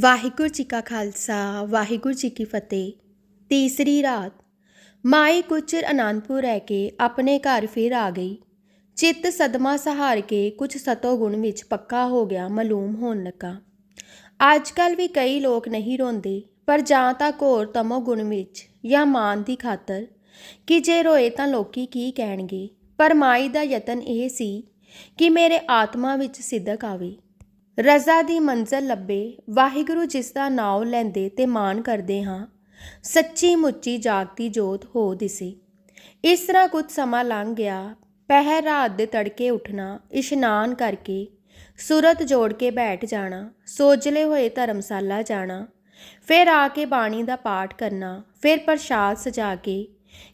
ਵਾਹਿਗੁਰੂ ਜੀ ਕਾ ਖਾਲਸਾ, ਵਾਹਿਗੁਰੂ ਜੀ ਕੀ ਫਤਿਹ। ਤੀਸਰੀ ਰਾਤ ਮਾਈ ਕੁਚਰ ਅਨੰਦਪੁਰ ਰਹਿ ਕੇ ਆਪਣੇ ਘਰ ਫਿਰ ਆ ਗਈ। ਚਿੱਤ ਸਦਮਾ ਸਹਾਰ ਕੇ ਕੁਝ ਸਤੋ ਗੁਣ ਵਿੱਚ ਪੱਕਾ ਹੋ ਗਿਆ, ਮਾਲੂਮ ਹੋਣ ਲੱਗਾ। ਅੱਜ ਕੱਲ ਵੀ ਕਈ ਲੋਕ ਨਹੀਂ ਰੋਂਦੇ, ਪਰ ਜਾਂ ਤਾਂ ਘੋਰ ਤਮੋ ਗੁਣ ਵਿੱਚ ਜਾਂ ਮਾਨ ਦੀ ਖਾਤਰ। ਕਿ ਜੇ ਰੋਏ ਤਾਂ ਲੋਕੀ ਕੀ ਕਹਿਣਗੇ? ਪਰ ਮਾਈ ਦਾ ਯਤਨ ਇਹ ਸੀ ਕਿ ਮੇਰੇ ਆਤਮਾ ਵਿੱਚ ਸਿੱਧਕ ਆਵੇ। ਰਜ਼ਾ ਦੀ ਮੰਜ਼ਲ ਲੱਭੇ, ਵਾਹਿਗੁਰੂ ਜਿਸ ਦਾ ਨਾਮ ਲੈਂਦੇ ਤੇ ਮਾਣ ਕਰਦੇ ਹਾਂ, ਸੱਚੀ ਮੁੱਚੀ ਜਾਗਦੀ ਜੋਤ ਹੋ ਦਿਸੀ। ਇਸ ਤਰ੍ਹਾਂ ਕੁਝ ਸਮਾਂ ਲੰਘ ਗਿਆ, ਪਹਿਰ ਰਾਤ ਦੇ ਤੜਕੇ ਉੱਠਣਾ, ਇਸ਼ਨਾਨ ਕਰਕੇ ਸੂਰਤ ਜੋੜ ਕੇ ਬੈਠ ਜਾਣਾ, ਸੋਜਲੇ ਹੋਏ ਧਰਮਸਾਲਾ ਜਾਣਾ, ਫਿਰ ਆ ਕੇ ਬਾਣੀ ਦਾ ਪਾਠ ਕਰਨਾ, ਫਿਰ ਪ੍ਰਸ਼ਾਦ ਸਜਾ ਕੇ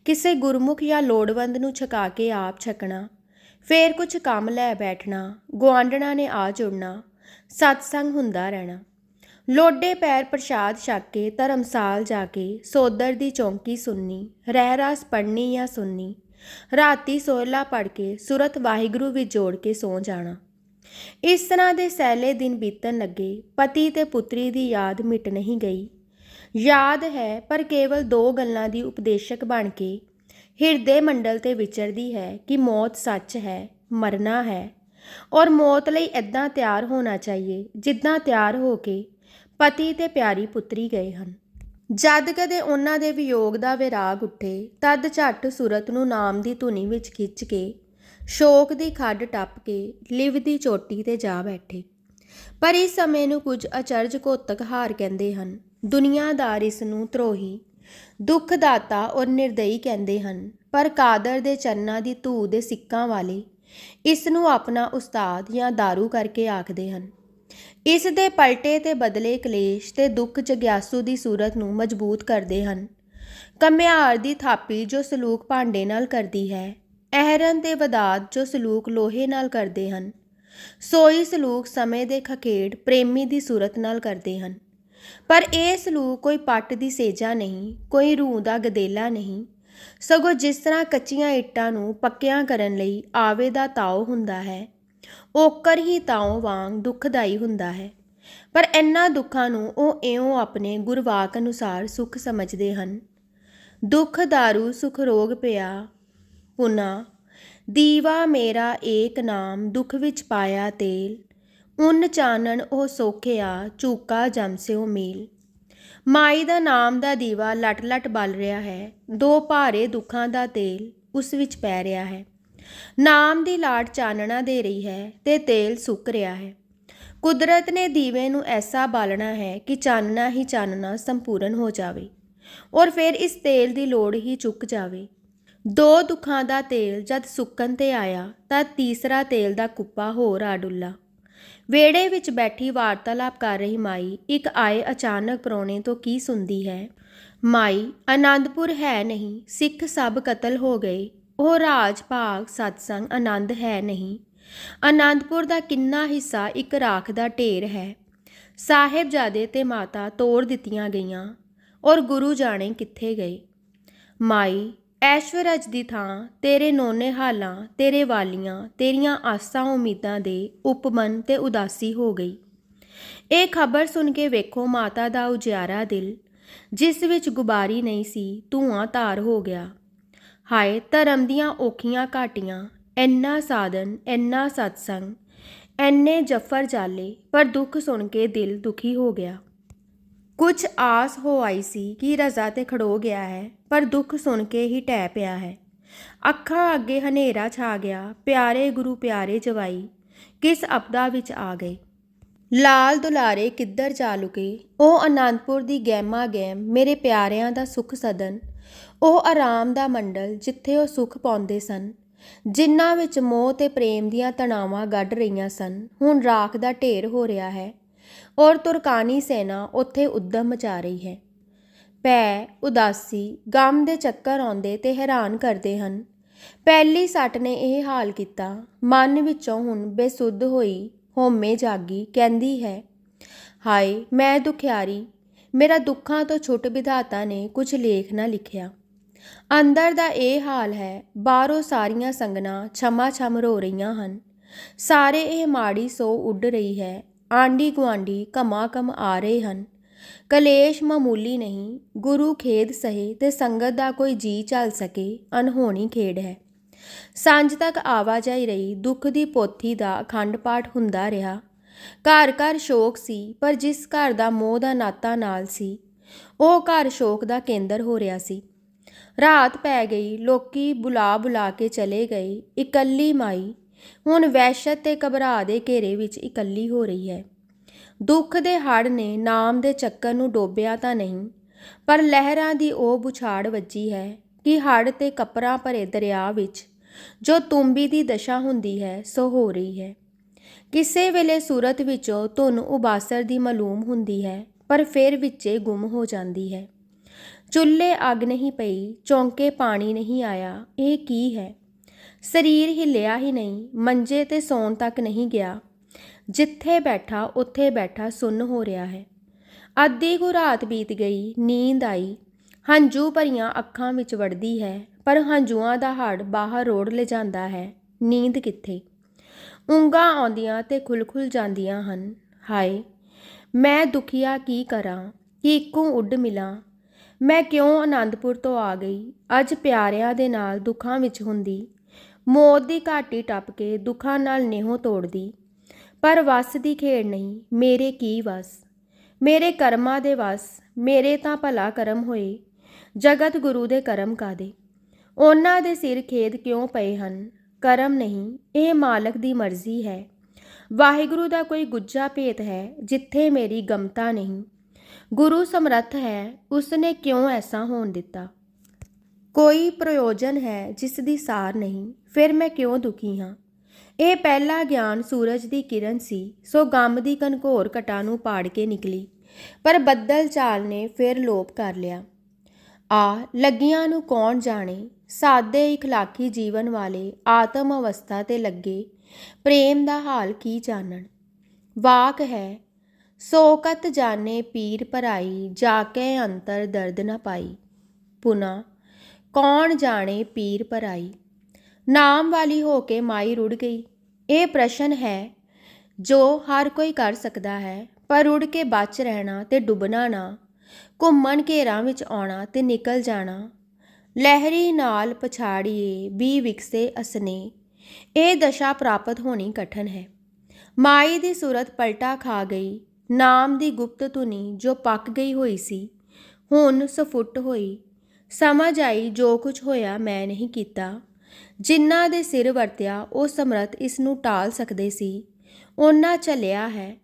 ਕਿਸੇ ਗੁਰਮੁਖ ਜਾਂ ਲੋੜਵੰਦ ਨੂੰ ਛਕਾ ਕੇ ਆਪ ਛਕਣਾ, ਫੇਰ ਕੁਝ ਕੰਮ ਲੈ ਬੈਠਣਾ, ਗੁਆਂਢਣਾ ਨੇ ਆ ਜੁੜਨਾ ਸਤਸੰਗ ਹੁੰਦਾ ਰਹਿਣਾ। ਲੋਡੇ ਪੈਰ ਪ੍ਰਸ਼ਾਦ ਛਕ ਕੇ ਧਰਮਸਾਲ ਜਾ ਕੇ ਸੋਦਰ ਦੀ ਚੌਂਕੀ ਸੁਣਨੀ ਰਹਿ ਰਾਸ ਪੜਨੀ ਜਾਂ ਸੁਣਨੀ ਰਾਤੀ ਸੋਹਲਾ ਪੜ ਕੇ ਸੁਰਤ ਵਾਹਿਗੁਰੂ ਵਿੱਚ ਜੋੜ ਕੇ ਸੌ ਜਾਣਾ। ਇਸ ਤਰ੍ਹਾਂ ਦੇ ਸਹਿਲੇ ਦਿਨ ਬੀਤਣ ਲੱਗੇ, ਪਤੀ ਤੇ ਪੁੱਤਰੀ ਦੀ ਯਾਦ ਮਿਟ ਨਹੀਂ ਗਈ। ਯਾਦ ਹੈ ਪਰ ਕੇਵਲ ਦੋ ਗੱਲਾਂ ਦੀ ਉਪਦੇਸ਼ਕ ਬਣ ਕੇ, ਹਿਰਦੇ ਮੰਡਲ ਤੇ ਵਿਚਰਦੀ ਹੈ ਕਿ ਮੌਤ ਸੱਚ ਹੈ, ਮਰਨਾ ਹੈ। ਔਰ ਮੌਤ ਲਈ ਐਦਾਂ ਤਿਆਰ ਹੋਣਾ ਚਾਹੀਏ, ਜਿੱਦਾਂ ਤਿਆਰ ਹੋ ਕੇ ਪਤੀ ਤੇ ਪਿਆਰੀ ਪੁੱਤਰੀ ਗਏ ਹਨ। ਜਦ ਕਦੇ ਉਹਨਾਂ ਦੇ ਵਿਯੋਗ ਦਾ ਵਿਰਾਗ ਉੱਠੇ, ਤਦ ਝੱਟ ਸੂਰਤ ਨੂੰ ਨਾਮ ਦੀ ਧੁਨੀ ਵਿੱਚ ਖਿੱਚ ਕੇ, ਸ਼ੋਕ ਦੀ ਖੱਡ ਟੱਪ ਕੇ ਲਿਵ ਦੀ ਚੋਟੀ ਤੇ ਜਾ ਬੈਠੇ। ਪਰ ਇਸ ਸਮੇਂ ਨੂੰ ਕੁਝ ਅਚਰਜ ਘੋਤਕ ਹਾਰ ਕਹਿੰਦੇ ਹਨ। ਦੁਨੀਆਦਾਰ ਇਸ ਨੂੰ ਤਰੋਹੀ ਦੁੱਖ ਦਾਤਾ ਔਰ ਨਿਰਦਈ ਕਹਿੰਦੇ ਹਨ। ਪਰ ਕਾਦਰ ਦੇ ਚਰਨਾਂ ਦੀ ਧੂ ਦੇ ਸਿੱਕਾਂ ਵਾਲੇ ਇਸ ਨੂੰ ਆਪਣਾ ਉਸਤਾਦ ਜਾਂ दारू ਕਰਕੇ ਆਖਦੇ ਹਨ। ਇਸ ਦੇ ਪਲਟੇ ਤੇ ਬਦਲੇ ਕਲੇਸ਼ ਤੇ ਦੁੱਖ ਜਗਿਆਸੂ ਦੀ ਸੂਰਤ ਨੂੰ ਮਜ਼ਬੂਤ ਕਰਦੇ ਹਨ। ਕਮਿਆਰ ਦੀ ਥਾਪੀ ਜੋ ਸਲੂਕ ਭਾਂਡੇ ਨਾਲ ਕਰਦੀ ਹੈ, ਅਹਰਨ ਤੇ ਵਦਾਦ ਜੋ ਸਲੂਕ ਲੋਹੇ ਨਾਲ ਕਰਦੇ ਹਨ। ਸੋਈ ਸਲੂਕ ਸਮੇਂ ਦੇ ਖਖੇੜ ਪ੍ਰੇਮੀ ਦੀ ਸੂਰਤ ਨਾਲ ਕਰਦੇ ਹਨ। ਪਰ ਇਹ ਸਲੂਕ ਕੋਈ ਪੱਟ ਦੀ ਸੇਜਾ ਨਹੀਂ, ਕੋਈ ਰੂਹ ਦਾ ਗਦੇਲਾ ਨਹੀਂ ਸਗੋਂ ਜਿਸ ਤਰ੍ਹਾਂ ਕੱਚੀਆਂ ਇੱਟਾਂ ਨੂੰ ਪੱਕਿਆਂ ਕਰਨ ਲਈ ਆਵੇ ਦਾ ਤਾਉ ਹੁੰਦਾ ਹੈ ਓਕਰ ਹੀ ਤਾਉ ਵਾਂਗ ਦੁਖਦਾਈ ਹੁੰਦਾ ਹੈ। ਪਰ ਇੰਨਾ ਦੁੱਖਾਂ ਨੂੰ ਉਹ ਇਉਂ ਆਪਣੇ ਗੁਰਵਾਕ ਅਨੁਸਾਰ ਸੁਖ ਸਮਝਦੇ ਹਨ। ਦੁੱਖ दारू ਸੁਖ ਰੋਗ ਪਿਆ, ਪੁਨਾ, ਦੀਵਾ ਮੇਰਾ ਏਕ ਨਾਮ ਦੁੱਖ ਵਿੱਚ ਪਾਇਆ ਤੇਲ, ਉਨ ਚਾਨਣ ਉਹ ਸੋਖਿਆ ਚੂਕਾ ਜਮਸਿਓ ਮੇਲ। ਮਾਈ ਦਾ ਨਾਮ ਦਾ ਦੀਵਾ ਲਟ-ਲਟ ਬਲ ਰਿਹਾ ਹੈ, ਦੋ ਭਾਰੇ ਦੁੱਖਾਂ ਦਾ ਤੇਲ ਉਸ ਵਿੱਚ ਪੈ ਰਿਹਾ ਹੈ। ਨਾਮ ਦੀ ਲਾਟ ਚਾਨਣਾ ਦੇ ਰਹੀ ਹੈ ਤੇ ਤੇਲ ਸੁੱਕ ਰਿਹਾ ਹੈ। ਕੁਦਰਤ ਨੇ ਦੀਵੇ ਨੂੰ ਐਸਾ ਬਾਲਣਾ ਹੈ ਕਿ ਚਾਨਣਾ ਹੀ ਚਾਨਣਾ ਸੰਪੂਰਨ ਹੋ ਜਾਵੇ ਔਰ ਫਿਰ ਇਸ ਤੇਲ ਦੀ ਲੋੜ ਹੀ ਚੁੱਕ ਜਾਵੇ। ਦੋ ਦੁੱਖਾਂ ਦਾ ਤੇਲ ਜਦ ਸੁੱਕਣ ਤੇ ਆਇਆ ਤਾਂ ਤੀਸਰਾ ਤੇਲ ਦਾ ਕੁੱਪਾ ਹੋਰ ਆ ਡੁੱਲਾ ਵੇੜੇ ਵਿੱਚ ਬੈਠੀ ਵਾਰਤਾਲਾਪ ਕਰ ਰਹੀ ਮਾਈ, ਇੱਕ ਆਏ ਅਚਾਨਕ ਪਰੋਣੇ ਤੋਂ ਕੀ ਸੁਣਦੀ ਹੈ? ਮਾਈ, ਆਨੰਦਪੁਰ ਹੈ ਨਹੀਂ, ਸਿੱਖ ਸਭ ਕਤਲ ਹੋ ਗਏ। ਉਹ ਰਾਜ, ਭਾਗ, ਸਤਸੰਗ, ਆਨੰਦ ਹੈ ਨਹੀਂ। ਆਨੰਦਪੁਰ ਦਾ ਕਿੰਨਾ ਹਿੱਸਾ ਇੱਕ ਰਾਖ ਦਾ ਢੇਰ ਹੈ। ਸਾਹਿਬਜ਼ਾਦੇ ਤੇ ਮਾਤਾ ਤੋੜ ਦਿੱਤੀਆਂ ਗਈਆਂ ਔਰ ਗੁਰੂ ਜਾਣੇ ਕਿੱਥੇ ਗਏ? ਮਾਈ ਐਸ਼ਵਰਜ ਦੀ ਥਾਂ, ਤੇਰੇ ਨੋਨੇ ਹਾਲਾਂ, ਤੇਰੇ ਵਾਲੀਆਂ, ਤੇਰੀਆਂ ਆਸਾਂ ਉਮੀਦਾਂ ਦੇ ਉਪਮਨ ਤੇ ਉਦਾਸੀ ਹੋ ਗਈ। ਇਹ ਖਬਰ ਸੁਣ ਕੇ ਵੇਖੋ ਮਾਤਾ ਦਾ ਉਜਿਆਰਾ ਦਿਲ, ਜਿਸ ਵਿੱਚ ਗੁਬਾਰੀ ਨਹੀਂ ਸੀ, ਧੂਆਂ ਧਾਰ ਹੋ ਗਿਆ। ਹਾਏ, ਧਰਮ ਦੀਆਂ ਔਖੀਆਂ ਘਾਟੀਆਂ ਐਨਾ ਸਾਧਨ ਐਨਾ ਸਤਸੰਗ ਐਨੇ ਜਫਰ ਜਾਲੇ, ਪਰ ਦੁੱਖ ਸੁਣ ਕੇ ਦਿਲ ਦੁਖੀ ਹੋ ਗਿਆ। ਕੁਝ ਆਸ ਹੋ ਆਈ ਸੀ ਕਿ ਰਜ਼ਾ ਤੇ ਖੜੋ ਗਿਆ ਹੈ, ਪਰ ਦੁੱਖ ਸੁਣ ਕੇ ਹੀ ਟਹਿ ਪਿਆ ਹੈ। ਅੱਖਾਂ ਅੱਗੇ ਹਨੇਰਾ ਛਾ ਗਿਆ, ਪਿਆਰੇ ਗੁਰੂ ਪਿਆਰੇ ਜਵਾਈ, ਕਿਸ ਅਪਦਾ ਵਿੱਚ ਆ ਗਏ? ਲਾਲ ਦੁਲਾਰੇ ਕਿੱਧਰ ਜਾ ਲੁਕੇ? ਉਹ ਆਨੰਦਪੁਰ ਦੀ ਗੈਮਾ ਗੈਮ ਮੇਰੇ ਪਿਆਰਿਆਂ ਦਾ ਸੁਖ ਸਦਨ। ਉਹ ਆਰਾਮ ਦਾ ਮੰਡਲ ਜਿੱਥੇ ਉਹ ਸੁਖ ਪਾਉਂਦੇ ਸਨ। ਜਿਨ੍ਹਾਂ ਵਿੱਚ ਮੋਹ ਤੇ ਪ੍ਰੇਮ ਦੀਆਂ ਤਣਾਵਾਂ ਗੱਡ ਰਹੀਆਂ ਸਨ। ਹੁਣ ਰਾਖ ਦਾ ਢੇਰ ਹੋ ਰਿਹਾ ਹੈ। ਔਰ ਤੁਰਕਾਨੀ ਸੈਨਾ ਉੱਥੇ ਉੱਦਮ ਮਚਾ ਰਹੀ ਹੈ। ਪੈ ਉਦਾਸੀ, ਗਮ ਦੇ ਚੱਕਰ ਆਉਂਦੇ ਤੇ ਹੈਰਾਨ ਕਰਦੇ ਹਨ। ਪਹਿਲੀ ਸੱਟ ਨੇ ਇਹ ਹਾਲ ਕੀਤਾ, ਮਨ ਵਿੱਚੋਂ ਹੁਣ ਬੇਸੁੱਧ ਹੋਈ ਹੋਮੇ ਜਾਗੀ, ਕਹਿੰਦੀ ਹੈ, ਹਾਏ, ਮੈਂ ਦੁਖਿਆਰੀ, ਮੇਰਾ ਦੁੱਖਾਂ ਤੋਂ ਛੁੱਟ ਵਿਧਾਤਾ ਨੇ ਕੁਝ ਲੇਖ ਨਾ ਲਿਖਿਆ। ਅੰਦਰ ਦਾ ਇਹ ਹਾਲ ਹੈ, ਬਾਹਰੋਂ ਸਾਰੀਆਂ ਸੰਗਣਾ ਛਮਾ ਛਮ ਰੋ ਰਹੀਆਂ ਹਨ। ਸਾਰੇ ਇਹ ਮਾੜੀ ਸੋ ਉੱਡ ਰਹੀ ਹੈ ਆਂਢੀ ਗੁਆਂਢੀ ਘਮਾਘਮ ਆ ਰਹੇ ਹਨ। ਕਲੇਸ਼ ਮਾਮੂਲੀ ਨਹੀਂ, ਗੁਰੂ ਖੇਦ ਸਹੇ ਤੇ ਸੰਗਤ ਦਾ ਕੋਈ ਜੀ ਚੱਲ ਸਕੇ ਅਨਹੋਣੀ ਖੇਡ ਹੈ। ਸਾਂਝ ਤੱਕ ਆਵਾਜਾਈ ਰਹੀ, ਦੁੱਖ ਦੀ ਪੋਥੀ ਦਾ ਅਖੰਡ ਪਾਠ ਹੁੰਦਾ ਰਿਹਾ। ਘਰ ਘਰ ਸ਼ੋਕ ਸੀ, ਪਰ ਜਿਸ ਘਰ ਦਾ ਮੋਹ ਦਾ ਨਾਤਾ ਨਾਲ ਸੀ, ਉਹ ਘਰ ਸ਼ੋਕ ਦਾ ਕੇਂਦਰ ਹੋ ਰਿਹਾ ਸੀ। ਰਾਤ ਪੈ ਗਈ, ਲੋਕੀ ਬੁਲਾ ਬੁਲਾ ਕੇ ਚਲੇ ਗਏ, ਇਕੱਲੀ ਮਾਈ ਹੁਣ ਵਹਿਸ਼ਤ ਤੇ ਘਬਰਾ ਦੇ ਘੇਰੇ ਵਿੱਚ ਇਕੱਲੀ ਹੋ ਰਹੀ ਹੈ। ਦੁੱਖ ਦੇ ਹੜ੍ਹ ਨੇ ਨਾਮ ਦੇ ਚੱਕਰ ਨੂੰ ਡੋਬਿਆ ਤਾਂ ਨਹੀਂ, ਪਰ ਲਹਿਰਾਂ ਦੀ ਉਹ ਬੁਛਾੜ ਵੱਜੀ ਹੈ ਕਿ ਹੜ੍ਹ ਤੇ ਕਪਰਾਂ ਭਰੇ ਦਰਿਆ ਵਿੱਚ ਜੋ ਤੁੰਬੀ ਦੀ ਦਸ਼ਾ ਹੁੰਦੀ ਹੈ, ਸੋ ਹੋ ਰਹੀ ਹੈ। ਕਿਸੇ ਵੇਲੇ ਸੂਰਤ ਵਿੱਚੋਂ ਧੁਨ ਉਬਾਸਰ ਦੀ ਮਾਲੂਮ ਹੁੰਦੀ ਹੈ, ਪਰ ਫਿਰ ਵਿੱਚੇ ਗੁੰਮ ਹੋ ਜਾਂਦੀ ਹੈ। ਚੁੱਲ੍ਹੇ ਅੱਗ ਨਹੀਂ ਪਈ, ਚੌਂਕੇ ਪਾਣੀ ਨਹੀਂ ਆਇਆ, ਇਹ ਕੀ ਹੈ? ਸਰੀਰ ਹਿੱਲਿਆ ਹੀ ਨਹੀਂ, ਮੰਜੇ ਤੇ ਸੌਣ ਤੱਕ ਨਹੀਂ ਗਿਆ। ਜਿੱਥੇ ਬੈਠਾ, ਉੱਥੇ ਬੈਠਾ ਸੁੰਨ ਹੋ ਰਿਹਾ ਹੈ। ਅੱਧੀ ਕੁ ਰਾਤ ਬੀਤ ਗਈ, ਨੀਂਦ ਆਈ। ਹੰਝੂ ਭਰੀਆਂ ਅੱਖਾਂ ਵਿੱਚ ਵੜਦੀ ਹੈ, ਪਰ ਹੰਝੂਆਂ ਦਾ ਹੜ ਬਾਹਰ ਰੋੜ ਲਿਜਾਂਦਾ ਹੈ। ਨੀਂਦ ਕਿੱਥੇ? ਉਂਗਾਂ ਆਉਂਦੀਆਂ ਤੇ ਖੁੱਲ-ਖੁੱਲ ਜਾਂਦੀਆਂ ਹਨ। ਹਾਏ, ਮੈਂ ਦੁਖੀਆ ਕੀ ਕਰਾਂ? ਕਿ ਇੱਕੋ ਉੱਡ ਮਿਲਾਂ। ਮੈਂ ਕਿਉਂ ਆਨੰਦਪੁਰ ਤੋਂ ਆ ਗਈ? ਅੱਜ ਪਿਆਰਿਆਂ ਦੇ ਨਾਲ ਦੁੱਖਾਂ ਵਿੱਚ ਹੁੰਦੀ। ਮੌਤ ਦੀ ਘਾਟੀ ਟੱਪ ਕੇ ਦੁੱਖਾਂ ਨਾਲ ਨੇਹੋ ਤੋੜਦੀ। ਪਰ ਵਸ ਦੀ ਖੇਡ ਨਹੀਂ, ਮੇਰੇ ਕੀ ਵਸ? ਮੇਰੇ ਕਰਮਾਂ ਦੇ ਵਸ, ਮੇਰੇ ਤਾਂ ਭਲਾ ਕਰਮ ਹੋਏ, ਜਗਤ ਗੁਰੂ ਦੇ ਕਰਮ ਕਾਦੇ? ਉਹਨਾਂ ਦੇ ਸਿਰ ਖੇਦ ਕਿਉਂ ਪਏ ਹਨ? ਕਰਮ ਨਹੀਂ, ਇਹ ਮਾਲਕ ਦੀ ਮਰਜ਼ੀ ਹੈ। ਵਾਹਿਗੁਰੂ ਦਾ ਕੋਈ ਗੁੱਜਾ ਭੇਤ ਹੈ, ਜਿੱਥੇ ਮੇਰੀ ਗਮਤਾ ਨਹੀਂ। ਗੁਰੂ ਸਮਰੱਥ ਹੈ, ਉਸਨੇ ਕਿਉਂ ਐਸਾ ਹੋਣ ਦਿੱਤਾ? ਕੋਈ ਪ੍ਰਯੋਜਨ ਹੈ ਜਿਸ ਦੀ ਸਾਰ ਨਹੀਂ, ਫਿਰ ਮੈਂ ਕਿਉਂ ਦੁਖੀ ਹਾਂ? ਇਹ ਪਹਿਲਾ ਗਿਆਨ ਸੂਰਜ ਦੀ ਕਿਰਨ ਸੀ, ਸੋ ਗਮ ਦੀ ਕਨਕੋਰ ਘਟਾ ਨੂੰ ਪਾੜ ਕੇ ਨਿਕਲੀ, ਪਰ ਬੱਦਲ ਚਾਲ ਨੇ ਫਿਰ ਲੋਪ ਕਰ ਲਿਆ। ਆ, ਲੱਗੀਆਂ ਨੂੰ ਕੌਣ ਜਾਣੇ? ਸਾਦੇ ਇਖਲਾਕੀ ਜੀਵਨ ਵਾਲੇ ਆਤਮ ਅਵਸਥਾ ਤੇ ਲੱਗੇ, ਪ੍ਰੇਮ ਦਾ ਹਾਲ ਕੀ ਜਾਣਨ? ਵਾਕ ਹੈ, ਸੋਕਤ ਜਾਣੇ ਪੀਰ ਭਰਾਈ ਜਾ ਕੇ ਅੰਤਰ ਦਰਦ ਨਾ ਪਾਈ। ਪੁਨਾ ਕੌਣ ਜਾਣੇ ਪੀਰ ਭਰਾਈ ਨਾਮ ਵਾਲੀ ਹੋ ਕੇ ਮਾਈ ਰੁੜ ਗਈ। ਇਹ ਪ੍ਰਸ਼ਨ ਹੈ, ਜੋ ਹਰ ਕੋਈ ਕਰ ਸਕਦਾ ਹੈ, ਪਰ ਰੁੜ ਕੇ ਬਚ ਰਹਿਣਾ ਤੇ ਡੁੱਬਣਾ ਨਾ, ਘੁੰਮਣ ਘੇਰਾਂ ਵਿੱਚ ਆਉਣਾ ਤੇ ਨਿਕਲ ਜਾਣਾ। ਲਹਿਰੀ ਨਾਲ ਪਛਾੜੀਏ, ਵੀ ਵਿਕਸੇ ਅਸਨੇ। ਇਹ ਦਸ਼ਾ ਪ੍ਰਾਪਤ ਹੋਣੀ ਕਠਨ ਹੈ। ਮਾਈ ਦੀ ਸੂਰਤ ਪਲਟਾ ਖਾ ਗਈ। ਨਾਮ ਦੀ ਗੁਪਤ ਧੁਨੀ ਜੋ ਪੱਕ ਗਈ ਹੋਈ ਸੀ, ਹੁਣ ਸਫੁੱਟ ਹੋਈ। ਸਮਝ ਆਈ ਜੋ ਕੁਝ ਹੋਇਆ ਮੈਂ ਨਹੀਂ ਕੀਤਾ ਜਿਨ੍ਹਾਂ ਦੇ ਸਿਰ ਵਰਤਿਆ ਉਹ ਸਮਰੱਥ ਇਸ ਨੂੰ ਟਾਲ ਸਕਦੇ ਸੀ ਉਹਨਾਂ ਚੱਲਿਆ ਹੈ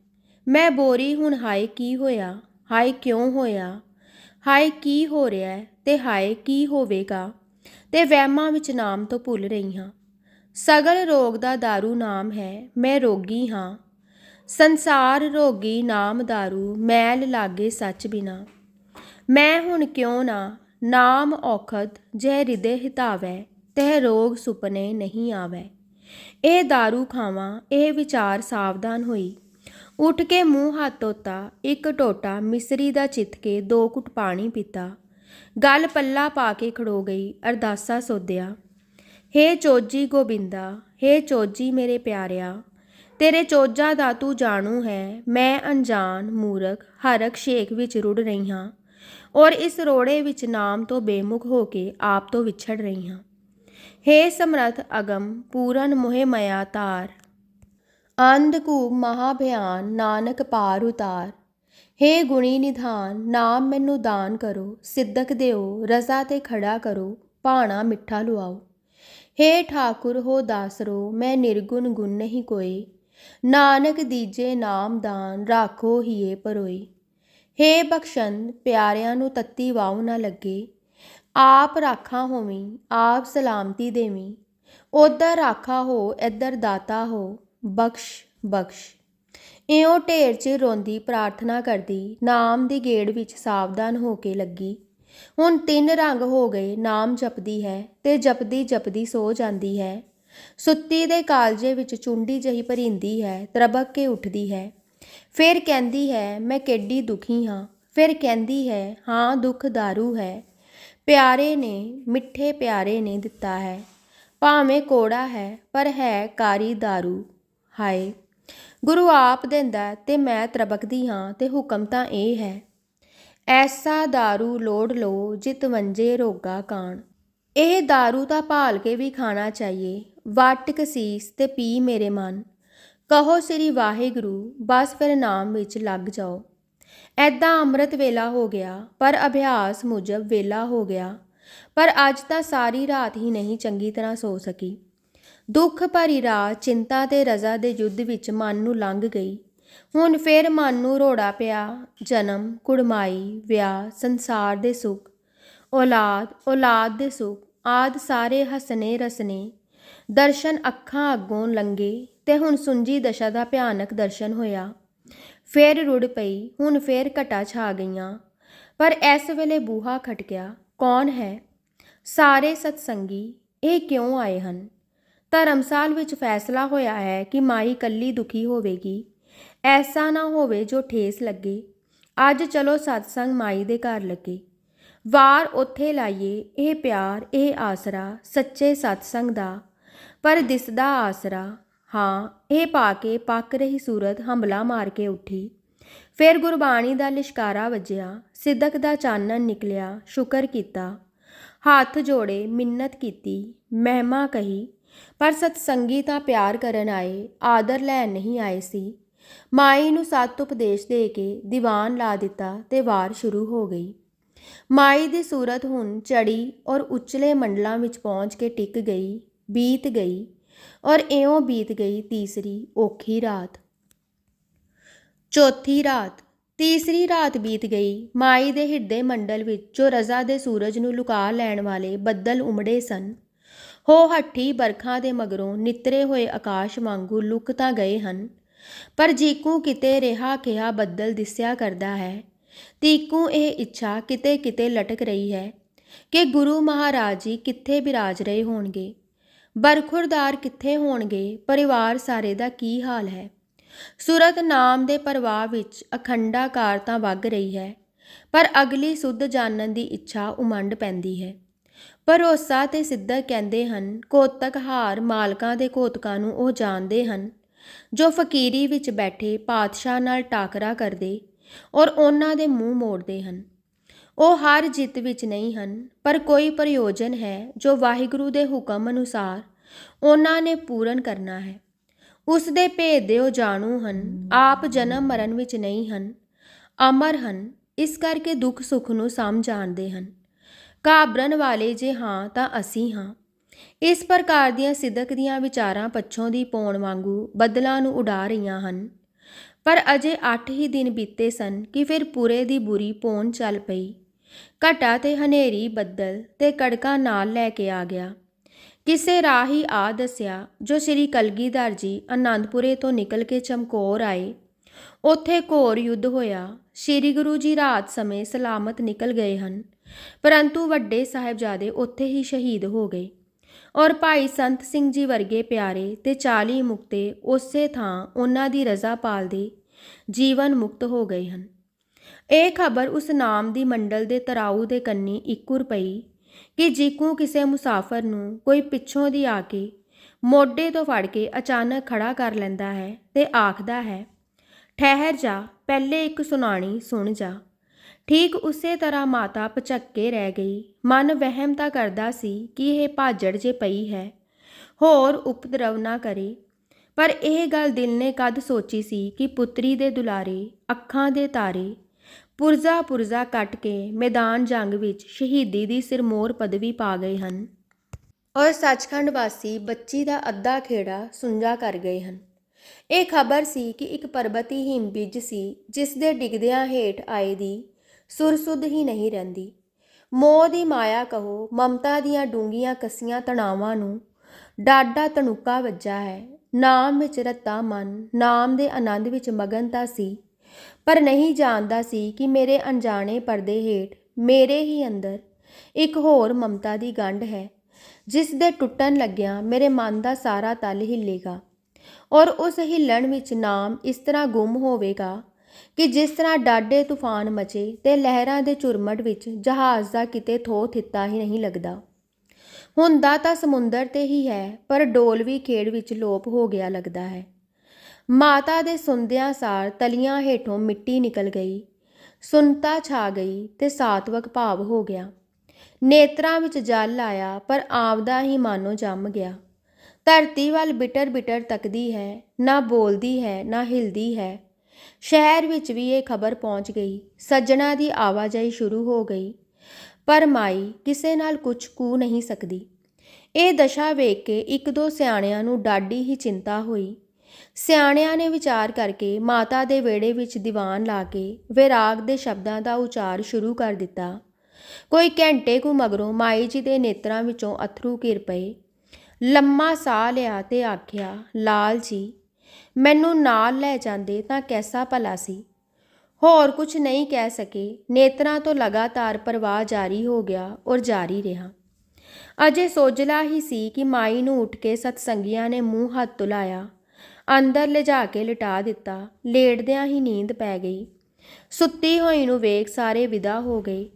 ਮੈਂ ਬੋਰੀ ਹੁਣ ਹਾਏ ਕੀ ਹੋਇਆ ਹਾਏ ਕਿਉਂ ਹੋਇਆ ਹਾਏ ਕੀ ਹੋ ਰਿਹਾ ਹੈ ਤੇ ਹਾਏ ਕੀ ਹੋਵੇਗਾ ਤੇ ਵਹਿਮਾਂ ਵਿੱਚ ਨਾਮ ਤੋਂ ਭੁੱਲ ਰਹੀ ਹਾਂ ਸਗਲ ਰੋਗ ਦਾ दारू ਨਾਮ ਹੈ ਮੈਂ ਰੋਗੀ ਹਾਂ ਸੰਸਾਰ ਰੋਗੀ ਨਾਮ दारू ਮੈਲ ਲਾਗੇ ਸੱਚ ਬਿਨਾ ਮੈਂ ਹੁਣ ਕਿਉਂ ਨਾ ਨਾਮ ਔਖਤ ਜੈ ਹਿਰਦੇ ਹਿਤਾਵੈ, ਤਹਿ ਰੋਗ ਸੁਪਨੇ ਨਹੀਂ ਆਵੈ। ਇਹ दारू ਖਾਵਾਂ, ਇਹ ਵਿਚਾਰ ਸਾਵਧਾਨ ਹੋਈ। ਉੱਠ ਕੇ ਮੂੰਹ ਹੱਥ ਧੋਤਾ, ਇੱਕ ਟੋਟਾ ਮਿਸਰੀ ਦਾ ਚਿੱਥ ਕੇ ਦੋ ਘੁੱਟ ਪਾਣੀ ਪੀਤਾ। ਗੱਲ ਪੱਲਾ ਪਾ ਕੇ ਖੜੋ ਗਈ, ਅਰਦਾਸਾ ਸੋਧਿਆ। ਹੇ ਚੋਜੀ ਗੋਬਿੰਦਾ, ਹੇ ਚੋਜੀ ਮੇਰੇ ਪਿਆਰਿਆ, ਤੇਰੇ ਚੋਜਾਂ ਦਾ ਤੂੰ ਜਾਣੂ ਹੈ, ਮੈਂ ਅਣਜਾਣ ਮੂਰਖ ਹਰਕ ਸ਼ੇਖ ਵਿੱਚ ਰੁੜ ਰਹੀ ਹਾਂ। ਔਰ ਇਸ ਰੋੜੇ ਵਿੱਚ ਨਾਮ ਤੋਂ ਬੇਮੁਖ ਹੋ ਕੇ ਆਪ ਤੋਂ ਵਿਛੜ ਰਹੀ ਹਾਂ ਹੇ ਸਮਰਥ ਅਗਮ, ਪੂਰਨ ਮੋਹਿ ਮਇਆ ਤਾਰ। ਅੰਧਕੂਪ ਮਹਾਭਿਆਨ, ਨਾਨਕ ਪਾਰ ਉਤਾਰ। ਹੇ ਗੁਣੀ ਨਿਧਾਨ, ਨਾਮ ਮੈਨੂੰ ਦਾਨ ਕਰੋ। ਸਿੱਧਕ ਦਿਓ, ਰਜ਼ਾ ਤੇ ਖੜਾ ਕਰੋ, ਭਾਣਾ ਮਿੱਠਾ ਲੁਆਓ। ਹੇ ਠਾਕੁਰ, ਹੋ ਦਾਸਰੋ, ਮੈਂ ਨਿਰਗੁਣ ਗੁਣ ਨਹੀਂ ਕੋਏ ਨਾਨਕ ਦੀਜੇ ਨਾਮ ਦਾਨ, ਰਾਖੋ ਹੀਏ ਪਰੋਈ। ਹੇ ਬਖਸ਼ੰਦ, ਪਿਆਰਿਆਂ ਨੂੰ ਤੱਤੀ ਵਾਉ ਨਾ ਲੱਗੇ। ਆਪ ਰਾਖਾ ਹੋਵੀਂ, ਆਪ ਸਲਾਮਤੀ ਦੇਵੀਂ। ਉਧਰ ਰਾਖਾ ਹੋ ਇੱਧਰ ਦਾਤਾ ਹੋ। ਬਖਸ਼ ਬਖਸ਼। ਇਉਂ ਢੇਰ 'ਚ ਰੋਂਦੀ ਪ੍ਰਾਰਥਨਾ ਕਰਦੀ, ਨਾਮ ਦੀ ਗੇੜ ਵਿੱਚ ਸਾਵਧਾਨ ਹੋ ਕੇ ਲੱਗੀ। ਹੁਣ ਤਿੰਨ ਰੰਗ ਹੋ ਗਏ, ਨਾਮ ਜਪਦੀ ਹੈ ਤੇ ਜਪਦੀ ਜਪਦੀ ਸੋ ਜਾਂਦੀ ਹੈ। ਸੁੱਤੀ ਦੇ ਕਾਲਜੇ ਵਿੱਚ ਚੁੰਡੀ ਜਹੀ ਭਰਿੰਦੀ ਹੈ, ਤਰਬਕ ਕੇ ਉੱਠਦੀ ਹੈ। ਫਿਰ ਕਹਿੰਦੀ ਹੈ ਮੈਂ ਕਿੱਡੀ ਦੁਖੀ ਹਾਂ ਫਿਰ ਕਹਿੰਦੀ ਹੈ ਹਾਂ ਦੁੱਖ दारू ਹੈ ਪਿਆਰੇ ਨੇ ਮਿੱਠੇ ਪਿਆਰੇ ਨੇ ਦਿੱਤਾ ਹੈ ਭਾਵੇਂ ਕੋੜਾ ਹੈ ਪਰ ਹੈ ਕਾਰੀ दारू ਹਾਏ ਗੁਰੂ ਆਪ ਦਿੰਦਾ ਤੇ ਮੈਂ ਤਰਬਕਦੀ ਹਾਂ ਤੇ ਹੁਕਮ ਤਾਂ ਇਹ ਹੈ ਐਸਾ दारू ਲੋੜ ਲੋ ਜਿਤ ਵੰਜੇ ਰੋਗਾ ਕਾਣ ਇਹ दारू ਤਾਂ ਭਾਲ ਕੇ ਵੀ ਖਾਣਾ ਚਾਹੀਏ ਵਟ ਕਸੀਸ ਤੇ ਪੀ ਮੇਰੇ ਮਨ ਕਹੋ ਸ੍ਰੀ ਵਾਹਿਗੁਰੂ, ਬਸ ਫਿਰ ਨਾਮ ਵਿੱਚ ਲੱਗ ਜਾਓ। ਐਦਾਂ ਅੰਮ੍ਰਿਤ ਵੇਲਾ ਹੋ ਗਿਆ, ਪਰ ਅਭਿਆਸ ਮੁਜਬ ਵੇਲਾ ਹੋ ਗਿਆ। ਪਰ ਅੱਜ ਤਾਂ ਸਾਰੀ ਰਾਤ ਹੀ ਨਹੀਂ ਚੰਗੀ ਤਰ੍ਹਾਂ ਸੋ ਸਕੀ। ਦੁੱਖ ਭਰੀ ਰਾਤ ਚਿੰਤਾ ਤੇ ਰਜ਼ਾ ਦੇ ਯੁੱਧ ਵਿੱਚ ਮਨ ਨੂੰ ਲੰਘ ਗਈ। ਹੁਣ ਫੇਰ ਮਨ ਨੂੰ ਰੋੜਾ ਪਿਆ, ਜਨਮ, ਕੁੜਮਾਈ, ਵਿਆਹ, ਸੰਸਾਰ ਦੇ ਸੁੱਖ। ਔਲਾਦ ਔਲਾਦ ਦੇ ਸੁੱਖ, ਆਦ ਸਾਰੇ ਹਸਨੇ ਰਸਨੇ, ਦਰਸ਼ਨ ਅੱਖਾਂ ਅੱਗੋਂ ਲੰਗੇ ਤੇ ਹੁਣ ਸੁੰਜੀ ਦਸ਼ਾ ਦਾ ਭਿਆਨਕ ਦਰਸ਼ਨ ਹੋਇਆ। ਫੇਰ ਰੁੜ ਪਈ, ਹੁਣ ਫੇਰ ਘਟਾ ਛਾ ਗਈਆਂ। ਪਰ ਇਸ ਵੇਲੇ ਬੂਹਾ ਖਟਕਿਆ, ਕੌਣ ਹੈ? ਸਾਰੇ ਸਤਸੰਗੀ, ਇਹ ਕਿਉਂ ਆਏ ਹਨ? ਧਰਮਸਾਲ ਵਿੱਚ ਫੈਸਲਾ ਹੋਇਆ ਹੈ ਕਿ ਮਾਈ ਕੱਲੀ ਦੁਖੀ ਹੋਵੇਗੀ। ਐਸਾ ਨਾ ਹੋਵੇ ਜੋ ਠੇਸ ਲੱਗੇ। ਅੱਜ ਚਲੋ ਸਤਸੰਗ ਮਾਈ ਦੇ ਘਰ ਲੱਗੇ। ਵਾਰ ਉੱਥੇ ਲਾਈਏ, ਇਹ ਪਿਆਰ, ਇਹ ਆਸਰਾ, ਸੱਚੇ ਸਤਸੰਗ ਦਾ। ਪਰ ਦਿਸਦਾ ਆਸਰਾ ਹਾਂ, ਇਹ ਪਾ ਕੇ ਪੱਕ ਰਹੀ ਸੂਰਤ ਹੰਬਲਾ ਮਾਰ ਕੇ ਉੱਠੀ। ਫਿਰ ਗੁਰਬਾਣੀ ਦਾ ਲਿਸ਼ਕਾਰਾ ਵੱਜਿਆ, ਸਿੱਦਕ ਦਾ ਚਾਨਣ ਨਿਕਲਿਆ, ਸ਼ੁਕਰ ਕੀਤਾ। ਹੱਥ ਜੋੜੇ ਮਿੰਨਤ ਕੀਤੀ, ਮਹਿਮਾ ਕਹੀ, ਪਰ ਸਤਸੰਗੀ ਤਾਂ ਪਿਆਰ ਕਰਨ ਆਏ, ਆਦਰ ਲੈਣ ਨਹੀਂ ਆਏ ਸੀ। ਮਾਈ ਨੂੰ ਸਤ ਉਪਦੇਸ਼ ਦੇ ਕੇ ਦੀਵਾਨ ਲਾ ਦਿੱਤਾ ਤੇ ਵਾਰ ਸ਼ੁਰੂ ਹੋ ਗਈ। ਮਾਈ ਦੀ ਸੂਰਤ ਹੁਣ ਚੜੀ ਔਰ ਉਚਲੇ ਮੰਡਲਾਂ ਵਿੱਚ ਪਹੁੰਚ ਕੇ ਟਿਕ ਗਈ, ਬੀਤ ਗਈ। ਔਰ ਇਉਂ ਬੀਤ ਗਈ ਤੀਸਰੀ ਔਖੀ ਰਾਤ। ਚੌਥੀ ਰਾਤ, ਤੀਸਰੀ ਰਾਤ ਬੀਤ ਗਈ। ਮਾਈ ਦੇ ਹਿਰਦੇ ਮੰਡਲ ਵਿੱਚ ਜੋ ਰਜ਼ਾ ਦੇ ਸੂਰਜ ਨੂੰ ਲੁਕਾ ਲੈਣ ਵਾਲੇ ਬੱਦਲ ਉਮੜੇ ਸਨ। ਹੋ ਹੱਠੀ ਬਰਖਾਂ ਦੇ ਮਗਰੋਂ ਨਿਤਰੇ ਹੋਏ ਆਕਾਸ਼ ਵਾਂਗੂ ਲੁਕ ਤਾਂ ਗਏ ਹਨ, ਪਰ ਜੀਕੂ ਕਿਤੇ ਰਿਹਾ ਕਿਹਾ ਬੱਦਲ ਦਿਸਿਆ ਕਰਦਾ ਹੈ। ਤੀਕੂ ਇਹ ਇੱਛਾ ਕਿਤੇ ਕਿਤੇ ਲਟਕ ਰਹੀ ਹੈ ਕਿ ਗੁਰੂ ਮਹਾਰਾਜ ਜੀ ਕਿੱਥੇ ਬਿਰਾਜ ਰਹੇ ਹੋਣਗੇ। ਬਰਖੁਰਦਾਰ ਕਿੱਥੇ ਹੋਣਗੇ? ਪਰਿਵਾਰ ਸਾਰੇ ਦਾ ਕੀ ਹਾਲ ਹੈ? ਸੂਰਤ ਨਾਮ ਦੇ ਪ੍ਰਵਾਹ ਵਿੱਚ ਅਖੰਡਾਕਾਰ ਤਾਂ ਵਗ ਰਹੀ ਹੈ, ਪਰ ਅਗਲੀ ਸੁੱਧ ਜਾਣਨ ਦੀ ਇੱਛਾ ਉਮੰਡ ਪੈਂਦੀ ਹੈ। ਭਰੋਸਾ ਤੇ ਸਿੱਧਕ ਕਹਿੰਦੇ ਹਨ, ਕੋਤਕ ਹਾਰ ਮਾਲਕਾਂ ਦੇ ਕੋਤਕਾਂ ਨੂੰ ਉਹ ਜਾਣਦੇ ਹਨ, ਜੋ ਫਕੀਰੀ ਵਿੱਚ ਬੈਠੇ ਪਾਤਸ਼ਾਹ ਨਾਲ ਟਾਕਰਾ ਕਰਦੇ ਔਰ ਉਹਨਾਂ ਦੇ ਮੂੰਹ ਮੋੜਦੇ ਹਨ। ਉਹ ਹਰ ਜਿੱਤ ਵਿੱਚ ਨਹੀਂ ਹਨ, ਪਰ ਕੋਈ ਪ੍ਰਯੋਜਨ ਹੈ ਜੋ ਵਾਹਿਗੁਰੂ ਦੇ ਹੁਕਮ ਅਨੁਸਾਰ ਉਹਨਾਂ ਨੇ ਪੂਰਨ ਕਰਨਾ ਹੈ। ਉਸ ਦੇ ਭੇਦ ਦੇ ਉਹ ਜਾਣੂ ਹਨ, ਆਪ ਜਨਮ ਮਰਨ ਵਿੱਚ ਨਹੀਂ ਹਨ, ਅਮਰ ਹਨ, ਇਸ ਕਰਕੇ ਦੁੱਖ ਸੁੱਖ ਨੂੰ ਸਮਝ ਜਾਣਦੇ ਹਨ। ਘਾਬਰਨ ਵਾਲੇ ਜੇ ਹਾਂ ਤਾਂ ਅਸੀਂ ਹਾਂ। ਇਸ ਪ੍ਰਕਾਰ ਦੀਆਂ ਸਿਦਕ ਦੀਆਂ ਵਿਚਾਰਾਂ ਪੱਛੋਂ ਦੀ ਪੌਣ ਵਾਂਗੂ ਬੱਦਲਾਂ ਨੂੰ ਉਡਾ ਰਹੀਆਂ ਹਨ। ਪਰ ਅਜੇ 8 ਹੀ ਦਿਨ ਬੀਤੇ ਸਨ ਕਿ ਫਿਰ ਪੂਰੇ ਦੀ ਬੁਰੀ ਪੌਣ ਚੱਲ ਪਈ। ਘਟਾ ਤੇ ਹਨੇਰੀ ਬੱਦਲ ਤੇ ਕੜਕਾ ਨਾਲ ਲੈ ਕੇ ਆ ਗਿਆ। ਕਿਸੇ ਰਾਹੀ ਆ ਦੱਸਿਆ, ਜੋ ਸ੍ਰੀ ਕਲਗੀਧਰ ਜੀ ਆਨੰਦਪੁਰੇ ਤੋਂ ਨਿਕਲ ਕੇ ਚਮਕੌਰ ਆਏ। ਉੱਥੇ ਘੋਰ ਯੁੱਧ ਹੋਇਆ। ਸ੍ਰੀ ਗੁਰੂ ਜੀ ਰਾਤ ਸਮੇਂ ਸਲਾਮਤ ਨਿਕਲ ਗਏ ਹਨ। ਪਰੰਤੂ ਵੱਡੇ ਸਾਹਿਬਜ਼ਾਦੇ ਉੱਥੇ ਹੀ ਸ਼ਹੀਦ ਹੋ ਗਏ। ਔਰ ਭਾਈ ਸੰਤ ਸਿੰਘ ਜੀ ਵਰਗੇ ਪਿਆਰੇ ਤੇ 40 ਮੁਕਤੇ ਉਸੇ ਥਾਂ ਉਹਨਾਂ ਦੀ ਰਜ਼ਾ ਪਾਲਦੇ ਜੀਵਨ ਮੁਕਤ ਹੋ ਗਏ ਹਨ। ਇਹ ਖਬਰ ਉਸ ਨਾਮ ਦੀ ਮੰਡਲ ਦੇ ਤਰਾਊ ਦੇ ਕੰਨੀ ਇਕੁਰ ਪਈ ਕਿ ਜੀਕੂ ਕਿਸੇ ਮੁਸਾਫਰ ਨੂੰ ਕੋਈ ਪਿੱਛੋਂ ਦੀ ਆ ਕੇ ਮੋਢੇ ਤੋਂ ਫੜ ਕੇ ਅਚਾਨਕ ਖੜਾ ਕਰ ਲੈਂਦਾ ਹੈ ਤੇ ਆਖਦਾ ਹੈ, ਠਹਿਰ ਜਾ, ਪਹਿਲੇ ਇੱਕ ਸੁਣਾਣੀ ਸੁਣ ਜਾ। ਠੀਕ ਉਸੇ ਤਰ੍ਹਾਂ ਮਾਤਾ ਪਚੱਕੇ ਰਹਿ ਗਈ। ਮਨ ਵਹਿਮ ਤਾਂ ਕਰਦਾ ਸੀ ਕਿ ਇਹ ਭਾਜੜ ਜੇ ਪਈ ਹੈ। ਹੋਰ ਉਪਦਰਵ ਨਾ ਕਰੇ। ਪਰ ਇਹ ਗੱਲ ਦਿਲ ਨੇ ਕਦ ਸੋਚੀ ਸੀ ਕਿ ਪੁੱਤਰੀ ਦੇ ਦੁਲਾਰੇ, ਅੱਖਾਂ ਦੇ ਤਾਰੇ ਪੁਰਜ਼ਾ ਪੁਰਜ਼ਾ ਕੱਟ ਕੇ ਮੈਦਾਨ ਜੰਗ ਵਿੱਚ ਸ਼ਹੀਦੀ ਦੀ ਸਿਰਮੌਰ ਪਦਵੀ ਪਾ ਗਏ ਹਨ। ਔਰ ਸੱਚਖੰਡ ਵਾਸੀ ਬੱਚੀ ਦਾ ਅੱਧਾ ਖੇੜਾ ਸੁੰਜਾ ਕਰ ਗਏ ਹਨ। ਇਹ ਖਬਰ ਸੀ ਕਿ ਇੱਕ ਪਰਬਤੀ ਹਿਮ ਬੀਜ ਸੀ, ਜਿਸ ਦੇ ਡਿੱਗਦਿਆਂ ਹੇਠ ਆਏ ਦੀ ਸੁਰਸੁੱਧ ਹੀ ਨਹੀਂ ਰਹਿੰਦੀ। ਮੋਹ ਦੀ ਮਾਇਆ ਕਹੋ, ਮਮਤਾ ਦੀਆਂ ਡੂੰਗੀਆਂ ਕਸੀਆਂ ਤਣਾਵਾਂ ਨੂੰ ਡਾਡਾ ਤਣੁਕਾ ਵੱਜਾ ਹੈ। ਨਾਮ ਵਿੱਚ ਰਤਾ ਮਨ, ਨਾਮ ਦੇ ਆਨੰਦ ਵਿੱਚ ਮਗਨਤਾ ਸੀ। ਪਰ ਨਹੀਂ ਜਾਣਦਾ ਸੀ ਕਿ ਮੇਰੇ ਅਣਜਾਣੇ ਪਰਦੇ ਹੇਠ ਮੇਰੇ ਹੀ ਅੰਦਰ ਇੱਕ ਹੋਰ ਮਮਤਾ ਦੀ ਗੰਢ ਹੈ, ਜਿਸ ਦੇ ਟੁੱਟਣ ਲੱਗਿਆਂ ਮੇਰੇ ਮਨ ਦਾ ਸਾਰਾ ਤਲ ਹਿੱਲੇਗਾ ਔਰ ਉਸ ਹਿੱਲਣ ਵਿੱਚ ਨਾਮ ਇਸ ਤਰ੍ਹਾਂ ਗੁੰਮ ਹੋਵੇਗਾ ਕਿ ਜਿਸ ਤਰ੍ਹਾਂ ਡਾਡੇ ਤੂਫਾਨ ਮਚੇ ਤੇ ਲਹਿਰਾਂ ਦੇ ਝੁਰਮਟ ਵਿੱਚ ਜਹਾਜ਼ ਦਾ ਕਿਤੇ ਥੋ ਥਿੱਤਾ ਹੀ ਨਹੀਂ ਲੱਗਦਾ। ਹੁੰਦਾ ਤਾਂ ਸਮੁੰਦਰ ਤੇ ਹੀ ਹੈ, ਪਰ ਡੋਲ ਵੀ ਖੇੜ ਵਿੱਚ ਲੋਪ ਹੋ ਗਿਆ ਲੱਗਦਾ ਹੈ। ਮਾਤਾ ਦੇ ਸੁਣਦਿਆਂ ਸਾਰ ਤਲੀਆਂ ਹੇਠੋਂ ਮਿੱਟੀ ਨਿਕਲ ਗਈ। ਸੁਨਤਾ ਛਾ ਗਈ ਤੇ ਸਾਤਵਕ ਭਾਵ ਹੋ ਗਿਆ। ਨੇਤਰਾਂ ਵਿੱਚ ਜਲ ਆਇਆ, ਪਰ ਆਵਦਾ ਹੀ ਮਾਨੋ ਜੰਮ ਗਿਆ। ਧਰਤੀ ਵੱਲ ਬਿਟਰ ਬਿਟਰ ਤੱਕਦੀ ਹੈ, ਨਾ ਬੋਲਦੀ ਹੈ, ਨਾ ਹਿਲਦੀ ਹੈ। ਸ਼ਹਿਰ ਵਿੱਚ ਵੀ ਇਹ ਖਬਰ ਪਹੁੰਚ ਗਈ। ਸੱਜਣਾ ਦੀ ਆਵਾਜਾਈ ਸ਼ੁਰੂ ਹੋ ਗਈ। ਪਰ ਮਾਈ ਕਿਸੇ ਨਾਲ ਕੁਝ ਕੂ ਨਹੀਂ ਸਕਦੀ। ਇਹ ਦਸ਼ਾ ਵੇਖ ਕੇ ਇੱਕ ਦੋ ਸਿਆਣਿਆਂ ਨੂੰ ਡਾਢੀ ਹੀ ਚਿੰਤਾ ਹੋਈ। ਸਿਆਣਿਆਂ ਨੇ ਵਿਚਾਰ ਕਰਕੇ ਮਾਤਾ ਦੇ ਵਿਹੜੇ ਵਿੱਚ ਦੀਵਾਨ ਲਾ ਕੇ ਵਿਰਾਗ ਦੇ ਸ਼ਬਦਾਂ ਦਾ ਉਚਾਰ ਸ਼ੁਰੂ ਕਰ ਦਿੱਤਾ। ਕੋਈ ਘੰਟੇ ਕੁ ਮਗਰੋਂ ਮਾਈ ਜੀ ਦੇ ਨੇਤਰਾਂ ਵਿੱਚੋਂ ਅਥਰੂ ਘਿਰ ਪਏ। ਲੰਮਾ ਸਾਹ ਲਿਆ ਤੇ ਆਖਿਆ, ਲਾਲ ਜੀ, ਮੈਨੂੰ ਨਾਲ ਲੈ ਜਾਂਦੇ ਤਾਂ ਕੈਸਾ ਭਲਾ ਸੀ? ਹੋਰ ਕੁਝ ਨਹੀਂ ਕਹਿ ਸਕੇ। ਨੇਤਰਾਂ ਤੋਂ ਲਗਾਤਾਰ ਪ੍ਰਵਾਹ ਜਾਰੀ ਹੋ ਗਿਆ ਔਰ ਜਾਰੀ ਰਿਹਾ। ਅਜੇ ਸੋਜਲਾ ਹੀ ਸੀ ਕਿ ਮਾਈ ਨੂੰ ਉੱਠ ਕੇ ਸਤਸੰਗੀਆਂ ਨੇ ਮੂੰਹ ਹੱਥ ਤੁਲਾਇਆ ਅੰਦਰ ਲਿਜਾ ਕੇ ਲਿਟਾ ਦਿੱਤਾ। ਲੇਟਦਿਆਂ ਹੀ ਨੀਂਦ ਪੈ ਗਈ। ਸੁੱਤੀ ਹੋਈ ਨੂੰ ਵੇਖ ਸਾਰੇ ਵਿਦਾ ਹੋ ਗਏ।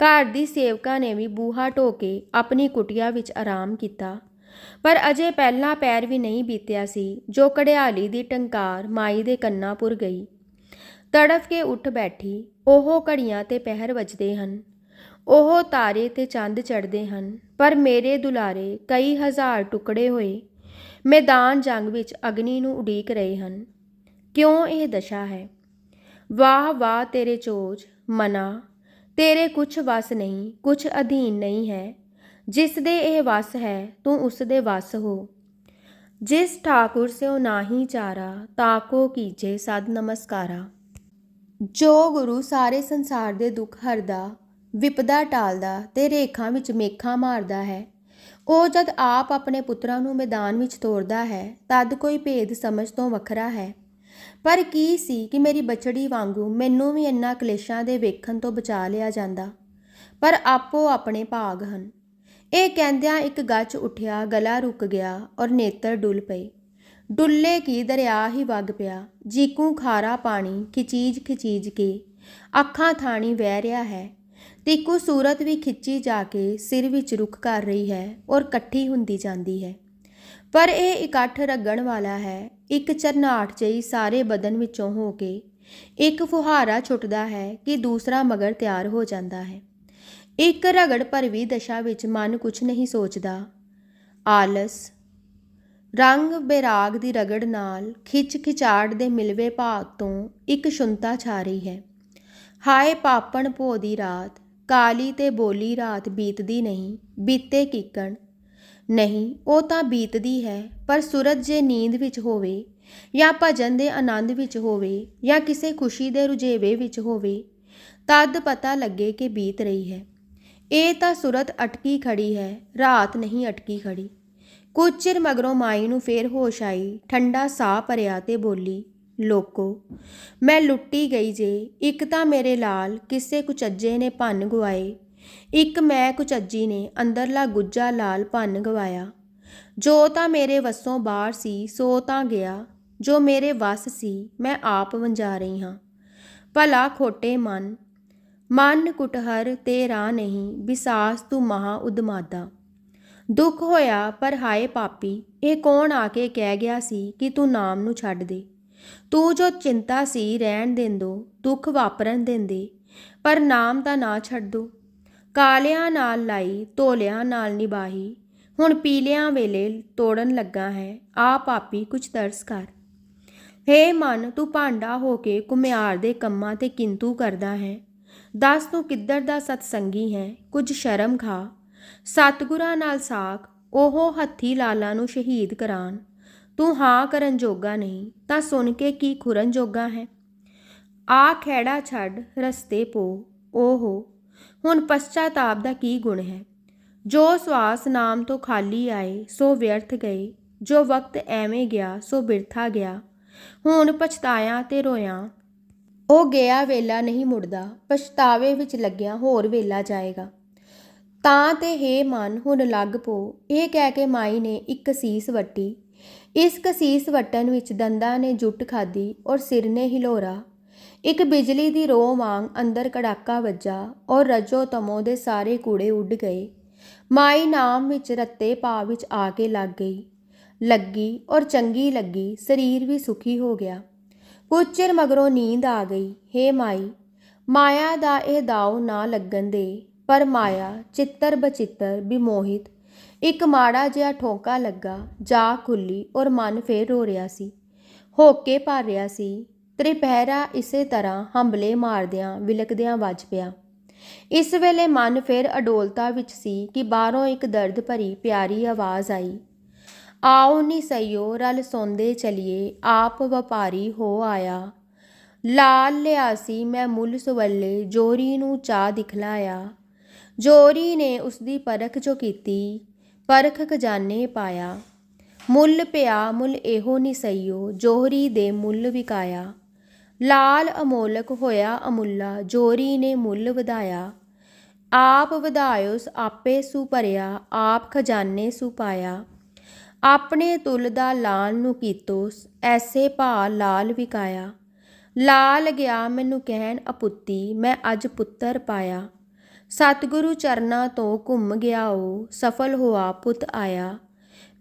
ਘਰ ਦੀ ਸੇਵਕਾ ਨੇ ਵੀ ਬੂਹਾ ਢੋ ਕੇ ਆਪਣੀ ਕੁਟਿਆ ਵਿੱਚ ਆਰਾਮ ਕੀਤਾ। ਪਰ ਅਜੇ ਪਹਿਲਾ ਪੈਰ ਵੀ ਨਹੀਂ ਬੀਤਿਆ ਸੀ, ਜੋ ਕੜਿਆਲੀ ਦੀ ਟੰਕਾਰ ਮਾਈ ਦੇ ਕੰਨਾਂ ਪੁਰ ਗਈ। ਤੜਫ ਕੇ ਉੱਠ ਬੈਠੀ, ਉਹ ਘੜੀਆਂ ਤੇ ਪਹਿਰ ਵੱਜਦੇ ਹਨ। ਉਹ ਤਾਰੇ ਤੇ ਚੰਦ ਚੜਦੇ ਹਨ। ਪਰ ਮੇਰੇ ਦੁਲਾਰੇ ਕਈ ਹਜ਼ਾਰ ਟੁਕੜੇ ਹੋਏ। ਮੈਦਾਨ ਜੰਗ ਵਿੱਚ ਅਗਨੀ ਨੂੰ ਉਡੀਕ ਰਹੇ ਹਨ। ਕਿਉਂ ਇਹ ਦਸ਼ਾ ਹੈ? ਵਾਹ ਵਾਹ ਤੇਰੇ ਚੋਜ, ਮਨਾ। ਤੇਰੇ ਕੁਛ ਵਸ ਨਹੀਂ, ਕੁਛ ਅਧੀਨ ਨਹੀਂ ਹੈ। ਜਿਸ ਦੇ ਇਹ ਵਸ ਹੈ, ਤੂੰ ਉਸ ਦੇ ਵਸ ਹੋ। ਜਿਸ ਠਾਕੁਰ ਸਿਓ ਨਾਹੀ ਚਾਰਾ ਤਾਕੋ ਕੀਜੇ ਸਦ ਨਮਸਕਾਰਾ। ਜੋ ਗੁਰੂ ਸਾਰੇ ਸੰਸਾਰ ਦੇ ਦੁੱਖ ਹਰਦਾ, ਵਿਪਦਾ ਟਾਲਦਾ, ਤੇ ਰੇਖਾਂ ਵਿੱਚ ਮੇਖਾਂ ਮਾਰਦਾ ਹੈ ਉਹ ਜਦ ਆਪ ਆਪਣੇ ਪੁੱਤਰਾਂ ਨੂੰ ਮੈਦਾਨ ਵਿੱਚ ਤੋਰਦਾ ਹੈ, ਤਦ ਕੋਈ ਭੇਦ ਸਮਝ ਤੋਂ ਵੱਖਰਾ ਹੈ। ਪਰ ਕੀ ਸੀ ਕਿ ਮੇਰੀ ਬਚੜੀ ਵਾਂਗੂ ਮੈਨੂੰ ਵੀ ਇੰਨਾ ਕਲੇਸ਼ਾਂ ਦੇ ਵੇਖਣ ਤੋਂ ਬਚਾ ਲਿਆ ਜਾਂਦਾ? ਪਰ ਆਪੋ ਆਪਣੇ ਭਾਗ ਹਨ। ਇਹ ਕਹਿੰਦਿਆਂ ਇੱਕ ਗੱਜ ਉੱਠਿਆ, ਗਲਾ ਰੁਕ ਗਿਆ ਔਰ ਨੇਤਰ ਡੁੱਲ ਪਏ। ਡੁੱਲੇ ਕੀ ਦਰਿਆ ਹੀ ਵਗ ਪਿਆ, ਜੀਕੂ ਖਾਰਾ ਪਾਣੀ ਖਿਚੀਜ ਖਿਚੀਜ ਕੇ, ਅੱਖਾਂ ਥਾਣੀ ਵਹਿ ਰਿਹਾ ਹੈ। ਤੀਕੂ ਸੂਰਤ ਵੀ ਖਿੱਚੀ ਜਾ ਕੇ ਸਿਰ ਵਿੱਚ ਰੁੱਖ ਕਰ ਰਹੀ ਹੈ ਔਰ ਇਕੱਠੀ ਹੁੰਦੀ ਜਾਂਦੀ ਹੈ। ਪਰ ਇਹ ਇਕੱਠ ਰਗਣ ਵਾਲਾ ਹੈ। ਇੱਕ ਚਰਨਾਟ ਜਿਹੀ ਸਾਰੇ ਬਦਨ ਵਿੱਚੋਂ ਹੋ ਕੇ ਇੱਕ ਫੁਹਾਰਾ ਛੁੱਟਦਾ ਹੈ ਕਿ ਦੂਸਰਾ ਮਗਰ ਤਿਆਰ ਹੋ ਜਾਂਦਾ ਹੈ। ਇੱਕ ਰਗੜ ਭਰਵੀ ਦਸ਼ਾ ਵਿੱਚ ਮਨ ਕੁਝ ਨਹੀਂ ਸੋਚਦਾ। ਆਲਸ। ਰੰਗ ਬੇਰਾਗ ਦੀ ਰਗੜ ਨਾਲ ਖਿੱਚ ਖਿਚਾੜ ਦੇ ਮਿਲਵੇ ਭਾਗ ਤੋਂ ਇੱਕ ਸ਼ੁੰਤਾ ਛਾ ਰਹੀ ਹੈ। ਹਾਏ ਪਾਪਣ ਭੋ ਦੀ ਰਾਤ। ਕਾਲੀ ਤੇ ਬੋਲੀ ਰਾਤ ਬੀਤਦੀ ਨਹੀਂ, ਬੀਤੇ ਕੀਕਣ। ਨਹੀਂ, ਉਹ ਤਾਂ ਬੀਤਦੀ ਹੈ, ਪਰ ਸੂਰਜ ਜੇ ਨੀਂਦ ਵਿੱਚ ਹੋਵੇ, ਜਾਂ ਭਜਨ ਦੇ ਆਨੰਦ ਵਿੱਚ ਹੋਵੇ, ਜਾਂ ਕਿਸੇ ਖੁਸ਼ੀ ਦੇ ਰੁਝੇਵੇ ਵਿੱਚ ਹੋਵੇ, ਤਦ ਪਤਾ ਲੱਗੇ ਕਿ ਬੀਤ ਰਹੀ ਹੈ। ਇਹ ਤਾਂ ਸੂਰਤ ਅਟਕੀ ਖੜੀ ਹੈ, ਰਾਤ ਨਹੀਂ ਅਟਕੀ ਖੜੀ। ਕੁਝ ਚਿਰ ਮਗਰੋਂ ਮਾਈ ਨੂੰ ਫੇਰ ਹੋਸ਼ ਆਈ, ਠੰਡਾ ਸਾਹ ਭਰਿਆ ਤੇ ਬੋਲੀ ਲੋਕੋ, ਮੈਂ ਲੁੱਟੀ ਗਈ ਜੇ, ਇੱਕ ਤਾਂ ਮੇਰੇ ਲਾਲ ਕਿਸੇ ਕੁਚੱਜੇ ਨੇ ਭੰਨ ਗਵਾਏ ਇੱਕ ਮੈਂ ਕੁਚੱਜੀ ਨੇ ਅੰਦਰਲਾ ਗੁੱਜਾ ਲਾਲ ਭੰਨ ਗਵਾਇਆ। ਜੋ ਤਾਂ ਮੇਰੇ ਵੱਸੋਂ ਬਾਹਰ ਸੀ, ਸੋ ਤਾਂ ਗਿਆ, ਜੋ ਮੇਰੇ ਵੱਸ ਸੀ, ਮੈਂ ਆਪ ਵੰਜਾ ਰਹੀ ਹਾਂ। ਭਲਾ ਖੋਟੇ ਮਨ ਮਨ ਕੁਟਹਰ ਤੇ ਰਾਹ ਨਹੀਂ ਵਿਸਾਸ ਤੂੰ ਮਹਾ ਉਦਮਾਦਾ। ਦੁੱਖ ਹੋਇਆ ਪਰ ਹਾਏ ਪਾਪੀ, ਇਹ ਕੌਣ ਆ ਕੇ ਕਹਿ ਗਿਆ ਸੀ ਕਿ ਤੂੰ ਨਾਮ ਨੂੰ ਛੱਡ ਦੇ। ਤੂੰ ਜੋ ਚਿੰਤਾ ਸੀ ਰਹਿਣ ਦੇਂਦੋ ਦੁੱਖ ਵਾਪਰਨ ਦਿੰਦੇ ਪਰ ਨਾਮ ਤਾਂ ਨਾ ਛੱਡ ਦੋ। ਕਾਲਿਆਂ ਨਾਲ ਲਾਈ, ਧੋਲਿਆਂ ਨਾਲ ਨਿਭਾਹੀ, ਹੁਣ ਪੀਲਿਆਂ ਵੇਲੇ ਤੋੜਨ ਲੱਗਾ ਹੈ ਆ ਪਾਪੀ ਕੁਛ ਤਰਸ ਕਰ। ਹੇ ਮਨ, ਤੂੰ ਭਾਂਡਾ ਹੋ ਕੇ ਕੁਮਿਆਰ ਦੇ ਕੰਮਾਂ ਤੇ ਕਿੰਤੂ ਕਰਦਾ ਹੈ। ਦੱਸ ਤੂੰ ਕਿੱਧਰ ਦਾ ਸਤਸੰਗੀ ਹੈ, ਕੁਝ ਸ਼ਰਮ ਖਾ। ਸਤਗੁਰਾਂ ਨਾਲ ਸਾਖ, ਉਹ ਹੱਥੀ ਲਾਲਾਂ ਨੂੰ ਸ਼ਹੀਦ ਕਰਾਨ। ਤੂੰ ਹਾਂ ਕਰਨ ਜੋਗਾ ਨਹੀਂ, ਤਾਂ ਸੁਣ ਕੇ ਕੀ ਖੁਰਨ ਜੋਗਾ ਹੈ? ਆ ਖੈੜਾ ਛੱਡ ਰਸਤੇ ਪੋ, ਓਹੋ ਹੁਣ ਪਛਤਾਤਾਪ ਦਾ ਕੀ ਗੁਣ ਹੈ? ਜੋ ਸਵਾਸ ਨਾਮ ਤੋਂ ਖਾਲੀ ਆਏ, ਸੋ ਵਿਅਰਥ ਗਏ, ਜੋ ਵਕਤ ਐਵੇਂ ਗਿਆ, ਸੋ ਬਿਰਥਾ ਗਿਆ। ਹੁਣ ਪਛਤਾਇਆ ਤੇ ਰੋਇਆ ਉਹ ਗਿਆ ਵੇਲਾ ਨਹੀਂ ਮੁੜਦਾ, ਪਛਤਾਵੇ ਵਿੱਚ ਲੱਗਿਆ ਹੋਰ ਵੇਲਾ ਜਾਏਗਾ। ਤਾਂ ਤੇ ਹੇ ਮਨ, ਹੁਣ ਲੱਗ ਪੋ, ਇਹ ਕਹਿ ਕੇ ਮਾਈ ਨੇ ਇੱਕ ਸੀਸ ਵੱਟੀ ਇਸ ਕਸੀਸ ਵਟਣ ਵਿੱਚ ਦੰਦਾਂ ਨੇ ਜੁੱਟ ਖਾਦੀ ਔਰ ਸਿਰ ਨੇ ਹਿਲੋਰਾ। ਇੱਕ ਬਿਜਲੀ ਦੀ ਰੋ ਵਾਂਗ ਅੰਦਰ ਕੜਾਕਾ ਵੱਜਾ ਔਰ ਰਜੋ ਤਮੋ ਦੇ ਸਾਰੇ ਕੂੜੇ ਉੱਡ ਗਏ। ਮਾਈ ਨਾਮ ਵਿੱਚ ਰੱਤੇ ਪਾ ਵਿੱਚ ਆ ਕੇ ਲੱਗ ਗਈ। ਲੱਗੀ ਔਰ ਚੰਗੀ ਲੱਗੀ, ਸਰੀਰ ਵੀ ਸੁਖੀ ਹੋ ਗਿਆ। ਕੁਝ ਚਿਰ ਮਗਰੋਂ ਨੀਂਦ ਆ ਗਈ, ਹੇ ਮਾਈ, ਮਾਇਆ ਦਾ ਇਹ ਦਾਉ ਨਾ ਲੱਗਣ ਦੇ, ਪਰ ਮਾਇਆ ਚਿੱਤਰ ਬਚਿੱਤਰ ਬਿਮੋਹਿਤ ਇੱਕ ਮਾੜਾ ਜਿਹਾ ਠੋਕਾ ਲੱਗਾ ਜਾ ਖੁੱਲੀ ਔਰ ਮਨ ਫੇਰ ਰੋ ਰਿਹਾ ਸੀ। ਹੋਕੇ ਭਰ ਰਿਹਾ ਸੀ। ਤ੍ਰਿਪਹਿਰਾ ਇਸੇ ਤਰ੍ਹਾਂ ਹੰਬਲੇ ਮਾਰਦਿਆਂ ਵਿਲਕਦਿਆਂ ਵੱਜ ਪਿਆ। ਇਸ ਵੇਲੇ ਮਨ ਫਿਰ ਅਡੋਲਤਾ ਵਿੱਚ ਸੀ ਕਿ ਬਾਹਰੋਂ ਇੱਕ ਦਰਦ ਭਰੀ ਪਿਆਰੀ ਆਵਾਜ਼ ਆਈ। ਆਓ ਨੀ ਸਈਓ, ਰਲ ਸੌਂਦੇ ਚਲੀਏ, ਆਪ ਵਪਾਰੀ ਹੋ ਆਇਆ। ਲਾਲ ਲਿਆ ਸੀ ਮੈਂ ਮੁੱਲ ਸਵੱਲੇ, ਜੋਰੀ ਨੂੰ ਚਾਹ ਦਿਖਲਾਇਆ। ਜੋਰੀ ਨੇ ਉਸਦੀ ਪਰਖ ਜੋ ਕੀਤੀ ਪਰਖ ਖਜ਼ਾਨੇ ਪਾਇਆ। ਮੁੱਲ ਪਿਆ, ਮੁੱਲ ਇਹੋ ਨੀ ਸਈਓ, ਜੋਹਰੀ ਦੇ ਮੁੱਲ ਵਿਕਾਇਆ। ਲਾਲ ਅਮੋਲਕ ਹੋਇਆ ਅਮੁੱਲਾ ਜੋਰੀ ਨੇ ਮੁੱਲ ਵਧਾਇਆ। ਆਪ ਵਧਾਇਓਸ ਆਪੇ ਸੁ ਭਰਿਆ, ਆਪ ਖਜ਼ਾਨੇ ਸੂ ਪਾਇਆ। ਆਪਣੇ ਤੁਲ ਦਾ ਲਾਲ ਨੂੰ ਕੀਤੋਸ ਐਸੇ ਭਾ ਲਾਲ ਵਿਕਾਇਆ। ਲਾਲ ਗਿਆ ਮੈਨੂੰ ਕਹਿਣ ਅਪੁੱਤੀ, ਮੈਂ ਅੱਜ ਪੁੱਤਰ ਪਾਇਆ। ਸਤਿਗੁਰੂ ਚਰਨਾਂ ਤੋਂ ਘੁੰਮ ਗਿਆ ਉਹ ਸਫਲ ਹੋਆ ਪੁੱਤ ਆਇਆ।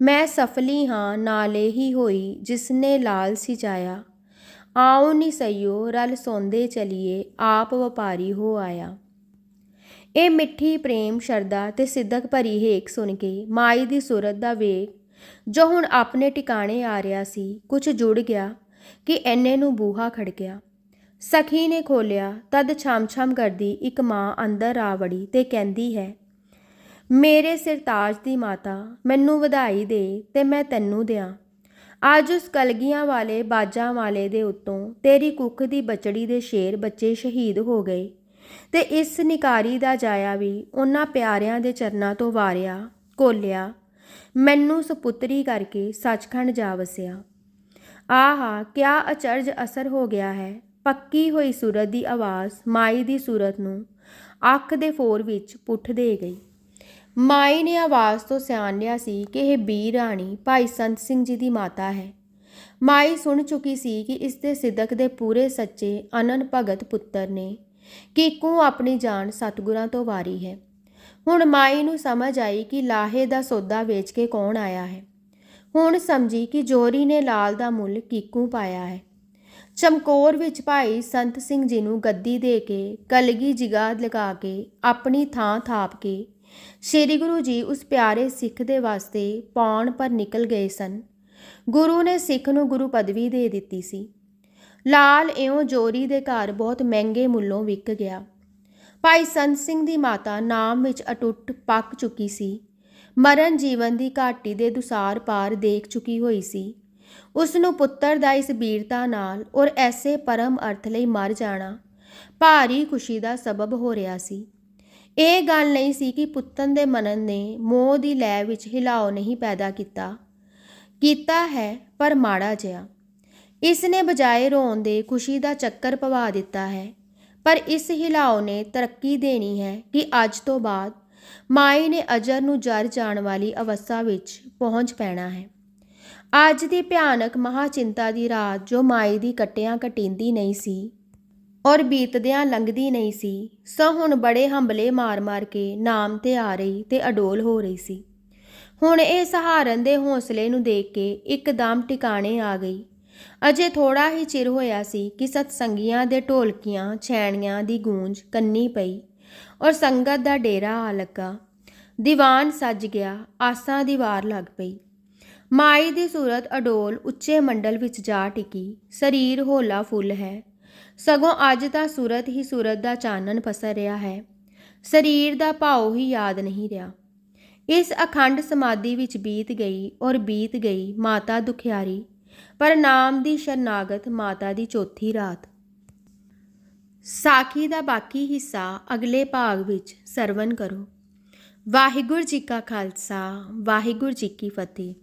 ਮੈਂ ਸਫਲੀ ਹਾਂ, ਨਾਲੇ ਹੀ ਹੋਈ, ਜਿਸਨੇ ਲਾਲ ਸਿਜਾਇਆ। ਆਓ ਨੀ ਸਈਓ, ਰਲ ਸੌਂਦੇ ਚਲੀਏ, ਆਪ ਵਪਾਰੀ ਹੋ ਆਇਆ। ਇਹ ਮਿੱਠੀ ਪ੍ਰੇਮ ਸ਼ਰਦਾ ਤੇ ਸਿੱਧਕ ਭਰੀ ਹੇਕ ਸੁਣ ਕੇ ਮਾਈ ਦੀ ਸੂਰਤ ਦਾ ਵੇਖ, ਜੋ ਹੁਣ ਆਪਣੇ ਟਿਕਾਣੇ ਆ ਰਿਹਾ ਸੀ ਕੁਝ ਜੁੜ ਗਿਆ ਕਿ ਐਨੇ ਨੂੰ ਬੂਹਾ ਖੜਕਿਆ। ਸਖੀ ਨੇ ਖੋਲਿਆ ਤਦ ਛਮ-ਛਮ ਕਰਦੀ ਇੱਕ ਮਾਂ ਅੰਦਰ ਆ ਵੜੀ ਤੇ ਕਹਿੰਦੀ ਹੈ, ਮੇਰੇ ਸਿਰਤਾਜ ਦੀ ਮਾਤਾ, ਮੈਨੂੰ ਵਧਾਈ ਦੇ ਤੇ ਮੈਂ ਤੈਨੂੰ ਦਿਆਂ। ਅੱਜ ਉਸ ਕਲਗੀਆਂ ਵਾਲੇ ਬਾਜਾਂ ਵਾਲੇ ਦੇ ਉੱਤੋਂ ਤੇਰੀ ਕੁੱਖ ਦੀ ਬਚੜੀ ਦੇ ਸ਼ੇਰ ਬੱਚੇ ਸ਼ਹੀਦ ਹੋ ਗਏ ਤੇ ਇਸ ਨਿਕਾਰੀ ਦਾ ਜਾਇਆ ਵੀ ਉਹਨਾਂ ਪਿਆਰਿਆਂ ਦੇ ਚਰਨਾਂ ਤੋਂ ਵਾਰਿਆ, ਕੋਲਿਆ, ਮੈਨੂੰ ਸੁਪੁੱਤਰੀ ਕਰਕੇ ਸੱਚਖੰਡ ਜਾ ਵਸਿਆ। ਆਹਾ, ਕਿਆ ਅਚਰਜ ਅਸਰ ਹੋ ਗਿਆ ਹੈ। ਪੱਕੀ ਹੋਈ ਸੂਰਤ ਦੀ ਆਵਾਜ਼ ਮਾਈ ਦੀ ਸੂਰਤ ਨੂੰ ਅੱਖ ਦੇ ਫੋਰ ਵਿੱਚ ਪੁੱਠ ਦੇ ਗਈ। ਮਾਈ ਨੇ ਆਵਾਜ਼ ਤੋਂ ਸਿਆਣ ਲਿਆ ਸੀ ਕਿ ਇਹ ਬੀ ਰਾਣੀ ਭਾਈ ਸੰਤ ਸਿੰਘ ਜੀ ਦੀ ਮਾਤਾ ਹੈ। ਮਾਈ ਸੁਣ ਚੁੱਕੀ ਸੀ ਕਿ ਇਸ ਦੇ ਸਿੱਧਕ ਦੇ ਪੂਰੇ ਸੱਚੇ ਅਨਨ ਭਗਤ ਪੁੱਤਰ ਨੇ ਕੀਕੂ ਆਪਣੀ ਜਾਨ ਸਤਗੁਰਾਂ ਤੋਂ ਵਾਰੀ ਹੈ। ਹੁਣ ਮਾਈ ਨੂੰ ਸਮਝ ਆਈ ਕਿ ਲਾਹੇ ਦਾ ਸੌਦਾ ਵੇਚ ਕੇ ਕੌਣ ਆਇਆ ਹੈ। ਹੁਣ ਸਮਝੀ ਕਿ ਜੋਰੀ ਨੇ ਲਾਲ ਦਾ ਮੁੱਲ ਕੀਕੂ ਪਾਇਆ ਹੈ। ਚਮਕੌਰ ਵਿੱਚ ਭਾਈ ਸੰਤ ਸਿੰਘ ਜੀ ਨੂੰ ਗੱਦੀ ਦੇ ਕੇ, ਕਲਗੀ ਜਿਗਾ ਲਗਾ ਕੇ, ਆਪਣੀ ਥਾਂ ਥਾਪ ਕੇ, ਸ੍ਰੀ ਗੁਰੂ ਜੀ ਉਸ ਪਿਆਰੇ ਸਿੱਖ ਦੇ ਵਾਸਤੇ ਪੌਣ ਪਰ ਨਿਕਲ ਗਏ ਸਨ। ਗੁਰੂ ਨੇ ਸਿੱਖ ਨੂੰ ਗੁਰੂ ਪਦਵੀ ਦੇ ਦਿੱਤੀ ਸੀ। ਲਾਲ ਇਉਂ ਜੋਰੀ ਦੇ ਘਰ ਬਹੁਤ ਮਹਿੰਗੇ ਮੁੱਲੋਂ ਵਿਕ ਗਿਆ। ਭਾਈ ਸੰਤ ਸਿੰਘ ਦੀ ਮਾਤਾ ਨਾਮ ਵਿੱਚ ਅਟੁੱਟ ਪੱਕ ਚੁੱਕੀ ਸੀ। ਮਰਨ ਜੀਵਨ ਦੀ ਘਾਟੀ ਦੇ ਦੁਸਾਰ ਪਾਰ ਦੇਖ ਚੁੱਕੀ ਹੋਈ ਸੀ। ਉਸ ਨੂੰ ਪੁੱਤਰ ਦਾ ਇਸ ਬੀਰਤਾ ਨਾਲ ਔਰ ਐਸੇ ਪਰਮ ਅਰਥ ਲਈ ਮਰ ਜਾਣਾ ਭਾਰੀ ਖੁਸ਼ੀ ਦਾ ਸਬਬ ਹੋ ਰਿਹਾ ਸੀ। ਇਹ ਗੱਲ ਨਹੀਂ ਸੀ ਕਿ ਪੁੱਤਨ ਦੇ ਮਨਨ ਨੇ ਮੋਹ ਦੀ ਲੈ ਵਿੱਚ ਹਿਲਾਓ ਨਹੀਂ ਪੈਦਾ ਕੀਤਾ। ਕੀਤਾ ਹੈ, ਪਰ ਮਾੜਾ ਜਿਹਾ। ਇਸ ਨੇ ਬਜਾਏ ਰੋਣ ਦੇ ਖੁਸ਼ੀ ਦਾ ਚੱਕਰ ਪਵਾ ਦਿੱਤਾ ਹੈ। ਪਰ ਇਸ ਹਿਲਾਓ ਨੇ ਤਰੱਕੀ ਦੇਣੀ ਹੈ ਕਿ ਅੱਜ ਤੋਂ ਬਾਅਦ ਮਾਈ ਨੇ ਅਜਰ ਨੂੰ ਜਰ ਜਾਣ ਵਾਲੀ ਅਵਸਥਾ ਵਿੱਚ ਪਹੁੰਚ ਪੈਣਾ ਹੈ। ਅੱਜ ਦੀ ਭਿਆਨਕ ਮਹਾ ਚਿੰਤਾ ਦੀ ਰਾਤ ਜੋ ਮਾਈ ਦੀ ਕਟਿਆਂ ਕਟਿੰਦੀ ਨਹੀਂ ਸੀ ਔਰ ਬੀਤਦਿਆਂ ਲੰਘਦੀ ਨਹੀਂ ਸੀ, ਸੋ ਹੁਣ ਬੜੇ ਹੰਬਲੇ ਮਾਰ-ਮਾਰ ਕੇ ਨਾਮ ਤੇ ਆ ਰਹੀ ਤੇ ਅਡੋਲ ਹੋ ਰਹੀ ਸੀ। ਹੁਣ ਇਹ ਸਹਾਰਨ ਦੇ ਹੌਸਲੇ ਨੂੰ ਦੇਖ ਕੇ ਇੱਕਦਮ ਟਿਕਾਣੇ ਆ ਗਈ। ਅਜੇ ਥੋੜਾ ਹੀ ਚਿਰ ਹੋਇਆ ਸੀ ਕਿ ਸਤਸੰਗੀਆਂ ਦੇ ਢੋਲਕੀਆਂ, ਛੈਣੀਆਂ ਦੀ ਗੂੰਜ ਕੰਨੀ ਪਈ ਔਰ ਸੰਗਤ ਦਾ ਡੇਰਾ ਆ ਲੱਗਾ। ਦੀਵਾਨ ਸੱਜ ਗਿਆ, ਆਸਾਂ ਦੀ ਵਾਰ ਲੱਗ ਪਈ। ਮਾਈ ਦੀ ਸੂਰਤ ਅਡੋਲ ਉੱਚੇ ਮੰਡਲ ਵਿੱਚ ਜਾ ਟਿਕੀ। ਸਰੀਰ ਹੋਲਾ ਫੁੱਲ ਹੈ। ਸਗੋਂ ਅੱਜ ਤਾਂ ਸੂਰਤ ਹੀ ਸੂਰਤ ਦਾ ਚਾਨਣ ਪਸਰ ਰਿਹਾ ਹੈ। ਸਰੀਰ ਦਾ ਭਾਉ ਹੀ ਯਾਦ ਨਹੀਂ ਰਿਹਾ। ਇਸ ਅਖੰਡ ਸਮਾਧੀ ਵਿੱਚ ਬੀਤ ਗਈ ਔਰ ਬੀਤ ਗਈ ਮਾਤਾ ਦੁਖਿਆਰੀ। ਪਰ ਨਾਮ ਦੀ ਸ਼ਰਨਾਗਤ ਮਾਤਾ ਦੀ ਚੌਥੀ ਰਾਤ। ਸਾਖੀ ਦਾ ਬਾਕੀ ਹਿੱਸਾ ਅਗਲੇ ਭਾਗ ਵਿੱਚ ਸਰਵਨ ਕਰੋ। ਵਾਹਿਗੁਰੂ ਜੀ ਕਾ ਖਾਲਸਾ, ਵਾਹਿਗੁਰੂ ਜੀ ਕੀ ਫਤਿਹ।